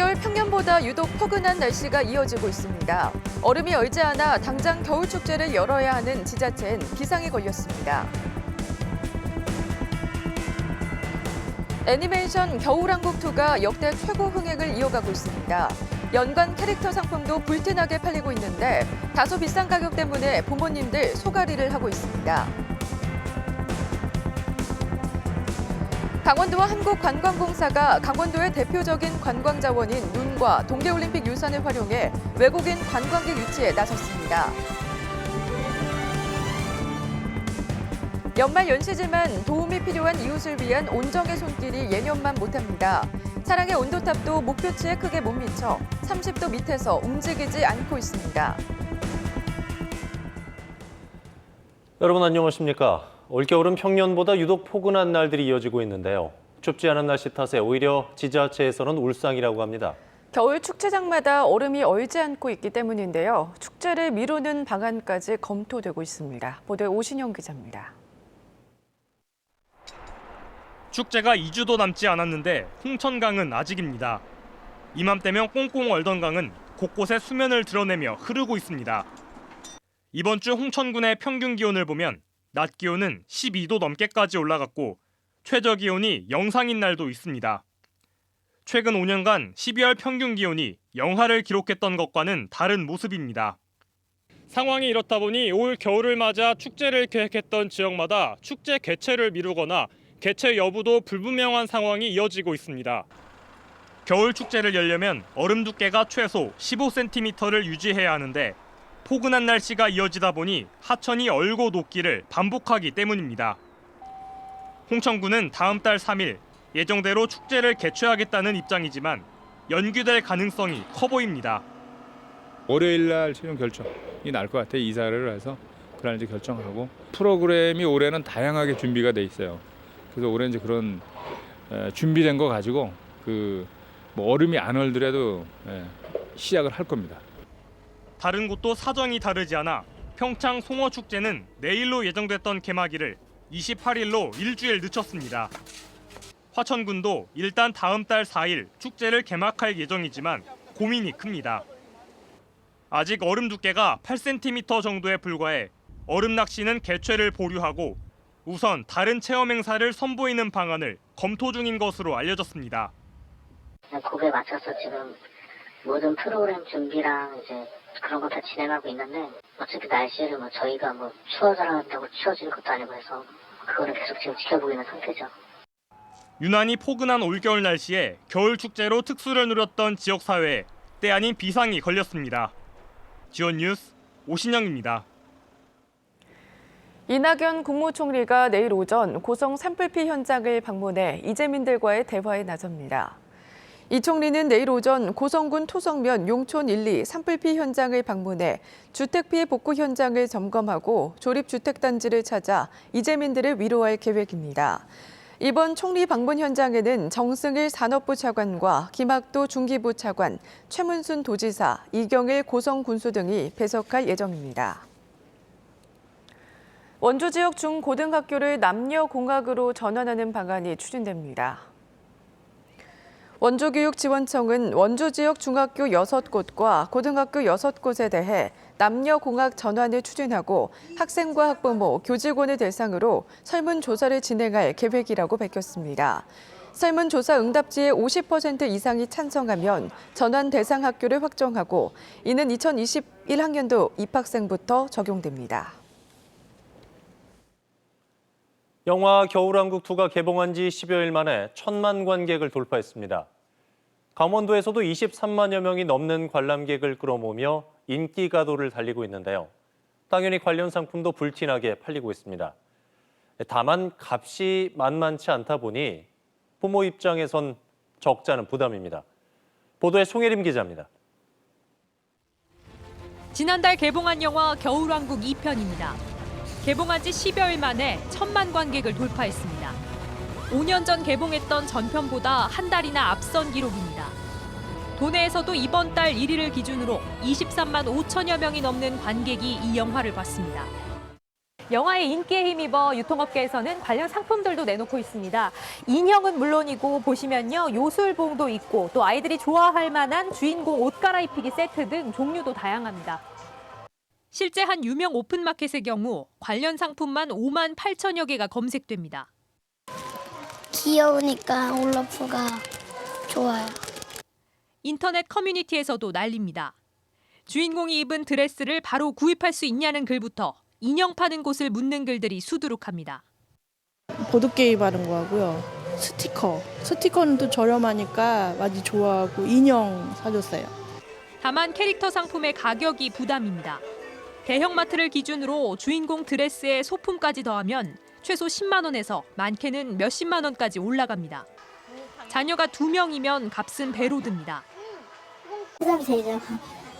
올겨울 평년보다 유독 포근한 날씨가 이어지고 있습니다. 얼음이 얼지 않아 당장 겨울 축제를 열어야 하는 지자체엔 비상이 걸렸습니다. 애니메이션 겨울왕국2가 역대 최고 흥행을 이어가고 있습니다. 연관 캐릭터 상품도 불티나게 팔리고 있는데 다소 비싼 가격 때문에 부모님들 소가리를 하고 있습니다. 강원도와 한국관광공사가 강원도의 대표적인 관광 자원인 눈과 동계올림픽 유산을 활용해 외국인 관광객 유치에 나섰습니다. 연말 연시지만 도움이 필요한 이웃을 위한 온정의 손길이 예년만 못합니다. 사랑의 온도탑도 목표치에 크게 못 미쳐 30도 밑에서 움직이지 않고 있습니다. 여러분 안녕하십니까? 올겨울은 평년보다 유독 포근한 날들이 이어지고 있는데요. 춥지 않은 날씨 탓에 오히려 지자체에서는 울상이라고 합니다. 겨울 축제장마다 얼음이 얼지 않고 있기 때문인데요. 축제를 미루는 방안까지 검토되고 있습니다. 보도에 오신영 기자입니다. 축제가 2주도 남지 않았는데 홍천강은 아직입니다. 이맘때면 꽁꽁 얼던 강은 곳곳에 수면을 드러내며 흐르고 있습니다. 이번 주 홍천군의 평균 기온을 보면 낮 기온은 12도 넘게까지 올라갔고 최저 기온이 영상인 날도 있습니다. 최근 5년간 12월 평균 기온이 영하를 기록했던 것과는 다른 모습입니다. 상황이 이렇다 보니 올 겨울을 맞아 축제를 계획했던 지역마다 축제 개최를 미루거나 개최 여부도 불분명한 상황이 이어지고 있습니다. 겨울 축제를 열려면 얼음 두께가 최소 15cm를 유지해야 하는데 포근한 날씨가 이어지다 보니 하천이 얼고 녹기를 반복하기 때문입니다. 홍천군은 다음 달 3일 예정대로 축제를 개최하겠다는 입장이지만 연기될 가능성이 커 보입니다. 월요일 날 최종 결정이 날 것 같아 요 이사를 해서 그날 이제 결정하고 프로그램이 올해는 다양하게 준비가 돼 있어요. 그래서 올해 이제 그런 에, 준비된 거 가지고 그 뭐 얼음이 안 얼더라도 에, 시작을 할 겁니다. 다른 곳도 사정이 다르지 않아 평창 송어 축제는 내일로 예정됐던 개막일을 28일로 일주일 늦췄습니다. 화천군도 일단 다음 달 4일 축제를 개막할 예정이지만 고민이 큽니다. 아직 얼음 두께가 8cm 정도에 불과해 얼음 낚시는 개최를 보류하고 우선 다른 체험 행사를 선보이는 방안을 검토 중인 것으로 알려졌습니다. 거기에 맞춰서 지금 모든 프로그램 준비랑 이제 그런 거 다 진행하고 있는데 어차피 날씨를 뭐 저희가 뭐 추워져라 한다고 추워지는 것도 아니고 해서 그거를 계속 지금 지켜보고 있는 상태죠. 유난히 포근한 올겨울 날씨에 겨울 축제로 특수를 누렸던 지역 사회에 때 아닌 비상이 걸렸습니다. 지원 뉴스 오신영입니다. 이낙연 국무총리가 내일 오전 고성 산불피 현장을 방문해 이재민들과의 대화에 나섭니다. 이 총리는 내일 오전 고성군 토성면 용촌 1, 2 산불피 현장을 방문해 주택 피해 복구 현장을 점검하고 조립 주택 단지를 찾아 이재민들을 위로할 계획입니다. 이번 총리 방문 현장에는 정승일 산업부 차관과 김학도 중기부 차관, 최문순 도지사, 이경일 고성군수 등이 배석할 예정입니다. 원주 지역 중고등학교를 남녀 공학으로 전환하는 방안이 추진됩니다. 원주교육지원청은 원주 지역 중학교 6곳과 고등학교 6곳에 대해 남녀 공학 전환을 추진하고 학생과 학부모, 교직원을 대상으로 설문조사를 진행할 계획이라고 밝혔습니다. 설문조사 응답지의 50% 이상이 찬성하면 전환 대상 학교를 확정하고 이는 2021학년도 입학생부터 적용됩니다. 영화 겨울왕국2가 개봉한 지 10여일 만에 천만 관객을 돌파했습니다. 강원도에서도 23만여 명이 넘는 관람객을 끌어모으며 인기 가도를 달리고 있는데요. 당연히 관련 상품도 불티나게 팔리고 있습니다. 다만 값이 만만치 않다 보니 부모 입장에선 적자는 부담입니다. 보도에 송혜림 기자입니다. 지난달 개봉한 영화 겨울왕국 2편입니다. 개봉한 지 10여일 만에 천만 관객을 돌파했습니다. 5년 전 개봉했던 전편보다 한 달이나 앞선 기록입니다. 도내에서도 이번 달 1일을 기준으로 23만 5천여 명이 넘는 관객이 이 영화를 봤습니다. 영화의 인기에 힘입어 유통업계에서는 관련 상품들도 내놓고 있습니다. 인형은 물론이고 보시면요. 요술봉도 있고 또 아이들이 좋아할 만한 주인공 옷 갈아입히기 세트 등 종류도 다양합니다. 실제 한 유명 오픈마켓의 경우 관련 상품만 5만 8천여 개가 검색됩니다. 귀여우니까 올라프가 좋아요. 인터넷 커뮤니티에서도 난립니다. 주인공이 입은 드레스를 바로 구입할 수 있냐는 글부터 인형 파는 곳을 묻는 글들이 수두룩합니다. 보드게임 하는 거 하고요. 스티커. 스티커는 또 저렴하니까 많이 좋아하고 인형 사줬어요. 다만 캐릭터 상품의 가격이 부담입니다. 대형마트를 기준으로 주인공 드레스에 소품까지 더하면 최소 10만 원에서 많게는 몇십만 원까지 올라갑니다. 자녀가 두 명이면 값은 배로 듭니다. 부담이 되죠.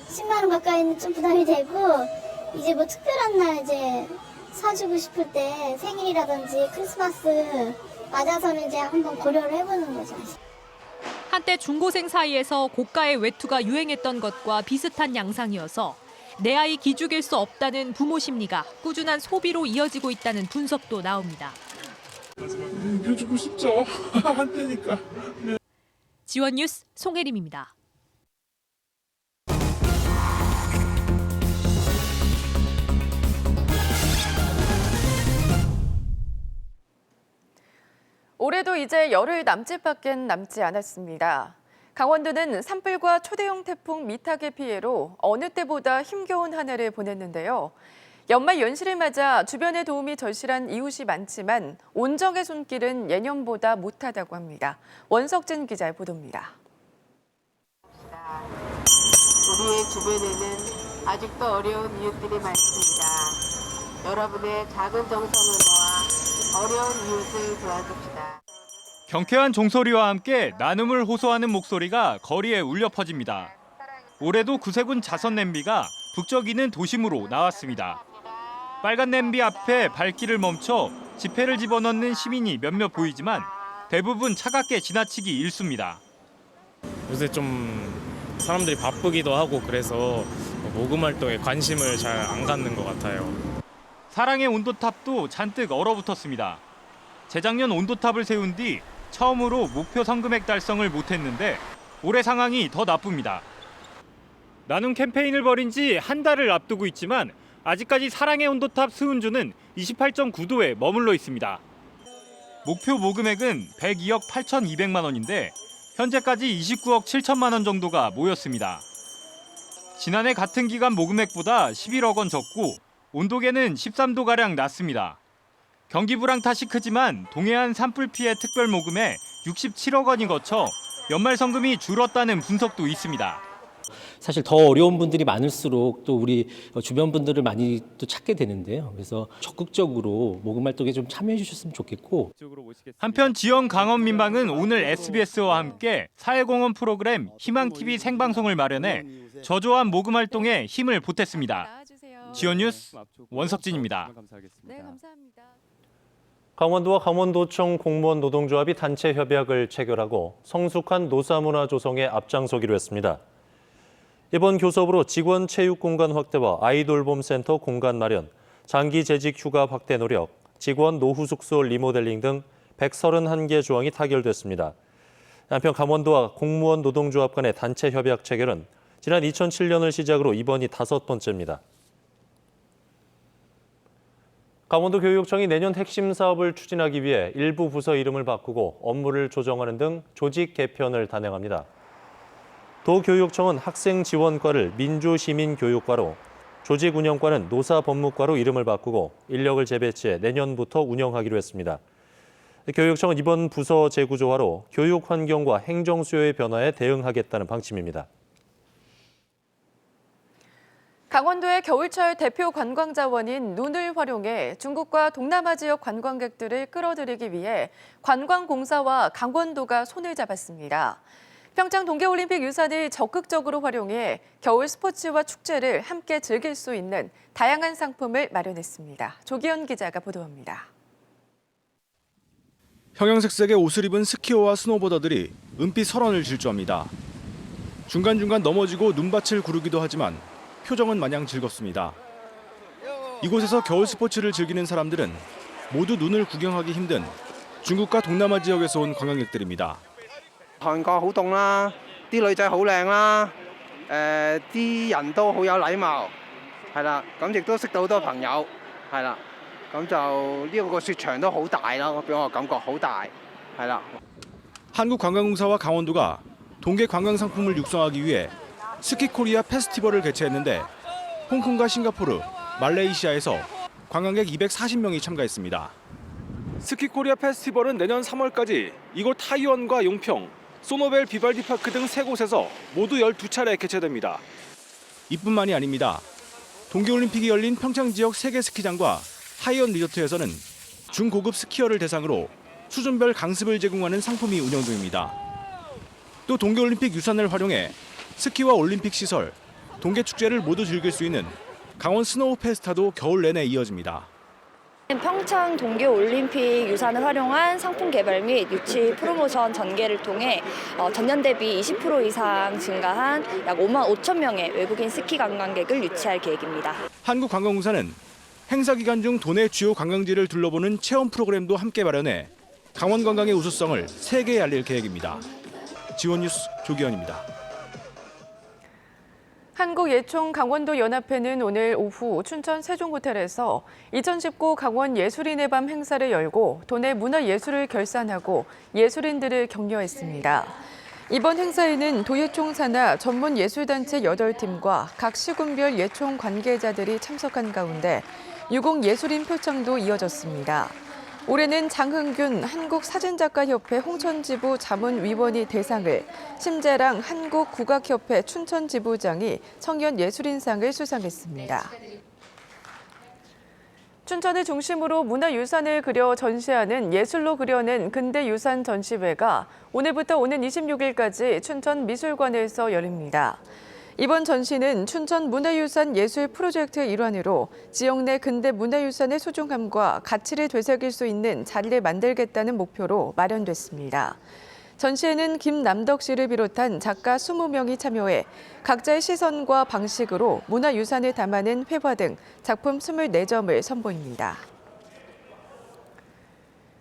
10만 원 가까이는 좀 부담이 되고 이제 뭐 특별한 날 이제 사주고 싶을 때 생일이라든지 크리스마스 맞아서는 이제 한번 고려를 해보는 거죠. 한때 중고생 사이에서 고가의 외투가 유행했던 것과 비슷한 양상이어서 내 아이 기죽일 수 없다는 부모 심리가 꾸준한 소비로 이어지고 있다는 분석도 나옵니다. 해주고 싶죠. 한때니까. 지원 뉴스 송혜림입니다. 올해도 이제 열흘 남짓밖에 남지 않았습니다. 강원도는 산불과 초대형 태풍 미탁의 피해로 어느 때보다 힘겨운 한 해를 보냈는데요. 연말 연시를 맞아 주변의 도움이 절실한 이웃이 많지만 온정의 손길은 예년보다 못하다고 합니다. 원석진 기자의 보도입니다. 우리의 주변에는 아직도 어려운 이웃들이 많습니다. 여러분의 작은 정성을 모아 어려운 이웃을 도와줍시다. 경쾌한 종소리와 함께 나눔을 호소하는 목소리가 거리에 울려 퍼집니다. 올해도 구세군 자선 냄비가 북적이는 도심으로 나왔습니다. 빨간 냄비 앞에 발길을 멈춰 지폐를 집어넣는 시민이 몇몇 보이지만 대부분 차갑게 지나치기 일쑤입니다. 요새 좀 사람들이 바쁘기도 하고 그래서 모금 활동에 관심을 잘 안 갖는 것 같아요. 사랑의 온도탑도 잔뜩 얼어붙었습니다. 재작년 온도탑을 세운 뒤 처음으로 목표 성금액 달성을 못했는데 올해 상황이 더 나쁩니다. 나눔 캠페인을 벌인 지 한 달을 앞두고 있지만 아직까지 사랑의 온도탑 수은주는 28.9도에 머물러 있습니다. 목표 모금액은 102억 8,200만 원인데 현재까지 29억 7천만 원 정도가 모였습니다. 지난해 같은 기간 모금액보다 11억 원 적고 온도계는 13도 가량 낮습니다. 경기 불황 탓이 크지만 동해안 산불 피해 특별 모금에 67억 원이 거쳐 연말 성금이 줄었다는 분석도 있습니다. 사실 더 어려운 분들이 많을수록 또 우리 주변 분들을 많이 또 찾게 되는데요. 그래서 적극적으로 모금 활동에 좀 참여해 주셨으면 좋겠고 한편 지원 강원 민방은 오늘 SBS와 함께 사회공헌 프로그램 희망 TV 생방송을 마련해 저조한 모금 활동에 힘을 보탰습니다. 지원 뉴스 원석진입니다. 네, 감사합니다. 강원도와 강원도청 공무원 노동조합이 단체 협약을 체결하고 성숙한 노사문화 조성에 앞장서기로 했습니다. 이번 교섭으로 직원 체육 공간 확대와 아이돌봄 센터 공간 마련, 장기 재직 휴가 확대 노력, 직원 노후 숙소 리모델링 등 131개 조항이 타결됐습니다. 한편 강원도와 공무원 노동조합 간의 단체 협약 체결은 지난 2007년을 시작으로 이번이 다섯 번째입니다. 강원도 교육청이 내년 핵심 사업을 추진하기 위해 일부 부서 이름을 바꾸고 업무를 조정하는 등 조직 개편을 단행합니다. 도교육청은 학생 지원과를 민주시민교육과로, 조직 운영과는 노사법무과로 이름을 바꾸고 인력을 재배치해 내년부터 운영하기로 했습니다. 교육청은 이번 부서 재구조화로 교육 환경과 행정 수요의 변화에 대응하겠다는 방침입니다. 강원도의 겨울철 대표 관광 자원인 눈을 활용해 중국과 동남아 지역 관광객들을 끌어들이기 위해 관광공사와 강원도가 손을 잡았습니다. 평창 동계올림픽 유산을 적극적으로 활용해 겨울 스포츠와 축제를 함께 즐길 수 있는 다양한 상품을 마련했습니다. 조기현 기자가 보도합니다. 형형색색의 옷을 입은 스키어와 스노보더들이 은빛 설원을 질주합니다. 중간중간 넘어지고 눈밭을 구르기도 하지만 표정은 마냥 즐겁습니다. 이곳에서 겨울 스포츠를 즐기는 사람들은 모두 눈을 구경하기 힘든 중국과 동남아 지역에서 온 관광객들입니다. 韓國好凍啦，啲女仔好靚啦，誒、啲人都好有禮貌，係啦，咁亦都識到好多朋友，係啦，咁就呢、個個雪場都好大啦，俾我感覺好大，係啦。 한국관광공사와 강원도가 동계 관광 상품을 육성하기 위해 스키 코리아 페스티벌을 개최했는데 홍콩과 싱가포르, 말레이시아에서 관광객 240명이 참가했습니다. 스키 코리아 페스티벌은 내년 3월까지 이곳 타이원과 용평, 소노벨 비발디 파크 등 세 곳에서 모두 12차례 개최됩니다. 이뿐만이 아닙니다. 동계올림픽이 열린 평창 지역 세계 스키장과 하이원 리조트에서는 중고급 스키어를 대상으로 수준별 강습을 제공하는 상품이 운영 중입니다. 또 동계올림픽 유산을 활용해 스키와 올림픽 시설, 동계 축제를 모두 즐길 수 있는 강원 스노우 페스타도 겨울 내내 이어집니다. 평창 동계 올림픽 유산을 활용한 상품 개발 및 유치 프로모션 전개를 통해 어, 전년 대비 20% 이상 증가한 약 5만 5천 명의 외국인 스키 관광객을 유치할 계획입니다. 한국관광공사는 행사 기간 중 도내 주요 관광지를 둘러보는 체험 프로그램도 함께 마련해 강원 관광의 우수성을 세계에 알릴 계획입니다. 지원 뉴스 조기현입니다. 한국예총 강원도 연합회는 오늘 오후 춘천 세종호텔에서 2019 강원 예술인의 밤 행사를 열고 도내 문화예술을 결산하고 예술인들을 격려했습니다. 이번 행사에는 도예총 산하 전문 예술단체 8팀과 각 시군별 예총 관계자들이 참석한 가운데 유공예술인 표창도 이어졌습니다. 올해는 장흥균 한국사진작가협회 홍천지부 자문위원이 대상을, 심재랑 한국국악협회 춘천지부장이 청년예술인상을 수상했습니다. 춘천을 중심으로 문화유산을 그려 전시하는 예술로 그려낸 근대유산 전시회가 오늘부터 오는 26일까지 춘천 미술관에서 열립니다. 이번 전시는 춘천 문화유산 예술 프로젝트의 일환으로 지역 내 근대 문화유산의 소중함과 가치를 되새길 수 있는 자리를 만들겠다는 목표로 마련됐습니다. 전시회는 김남덕 씨를 비롯한 작가 20명이 참여해 각자의 시선과 방식으로 문화유산을 담아낸 회화 등 작품 24점을 선보입니다.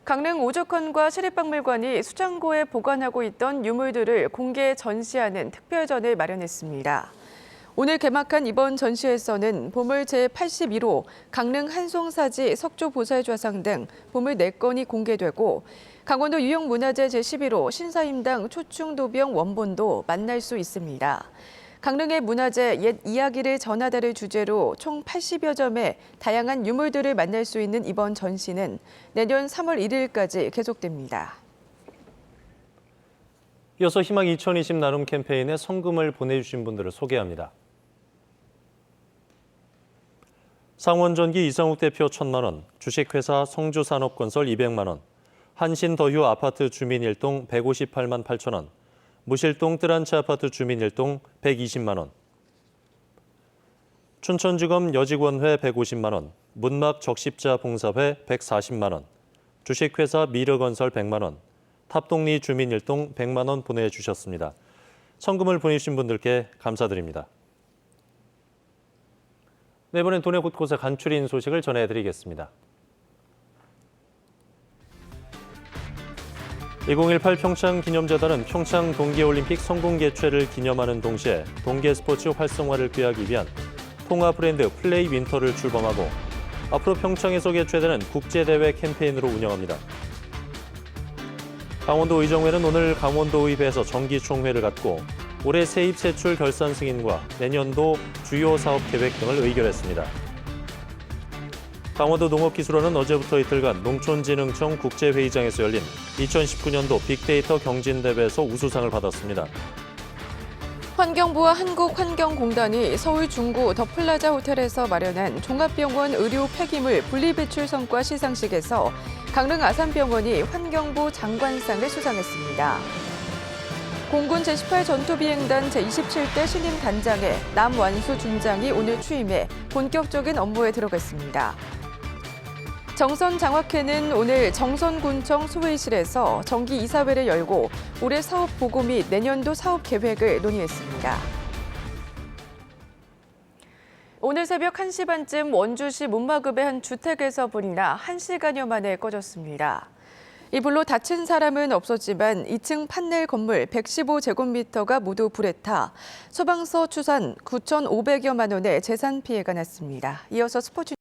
강릉 오죽헌과 시립박물관이 수장고에 보관하고 있던 유물들을 공개 전시하는 특별전을 마련했습니다. 오늘 개막한 이번 전시회에서는 보물 제81호 강릉 한송사지 석조 보살 좌상 등 보물 4건이 공개되고 강원도 유형문화재 제11호 신사임당 초충도병 원본도 만날 수 있습니다. 강릉의 문화재 옛 이야기를 전하다를 주제로 총 80여 점의 다양한 유물들을 만날 수 있는 이번 전시는 내년 3월 1일까지 계속됩니다. 이어서 희망 2020 나눔 캠페인에 성금을 보내주신 분들을 소개합니다. 상원전기 이상욱 대표 1천만 원, 주식회사 성주산업건설 200만 원, 한신더휴 아파트 주민 1동 158만 8천 원, 무실동 뜨란치 아파트 주민 1동 120만 원, 춘천지검 여직원회 150만 원, 문막 적십자 봉사회 140만 원, 주식회사 미르건설 100만 원, 탑동리 주민 1동 100만 원 보내주셨습니다. 성금을 보내주신 분들께 감사드립니다. 네, 이번엔 도내 곳곳에 간추린 소식을 전해드리겠습니다. 2018 평창 기념재단은 평창 동계올림픽 성공 개최를 기념하는 동시에 동계 스포츠 활성화를 꾀하기 위한 통합 브랜드 플레이 윈터를 출범하고 앞으로 평창에서 개최되는 국제대회 캠페인으로 운영합니다. 강원도 의정회는 오늘 강원도의회에서 정기총회를 갖고 올해 세입 세출 결산 승인과 내년도 주요 사업 계획 등을 의결했습니다. 강원도 농업기술원은 어제부터 이틀간 농촌진흥청 국제회의장에서 열린 2019년도 빅데이터 경진대회에서 우수상을 받았습니다. 환경부와 한국환경공단이 서울 중구 더 플라자 호텔에서 마련한 종합병원 의료 폐기물 분리배출 성과 시상식에서 강릉 아산병원이 환경부 장관상을 수상했습니다. 공군 제18 전투비행단 제27대 신임 단장에 남완수 중장이 오늘 취임해 본격적인 업무에 들어갔습니다. 정선 장학회는 오늘 정선군청 소회의실에서 정기 이사회를 열고 올해 사업 보고 및 내년도 사업 계획을 논의했습니다. 오늘 새벽 1시 반쯤 원주시 문마급의 한 주택에서 불이 나 1시간여 만에 꺼졌습니다. 이 불로 다친 사람은 없었지만 2층 판넬 건물 115제곱미터가 모두 불에 타 소방서 추산 9,500여만 원의 재산 피해가 났습니다. 이어서 스포츠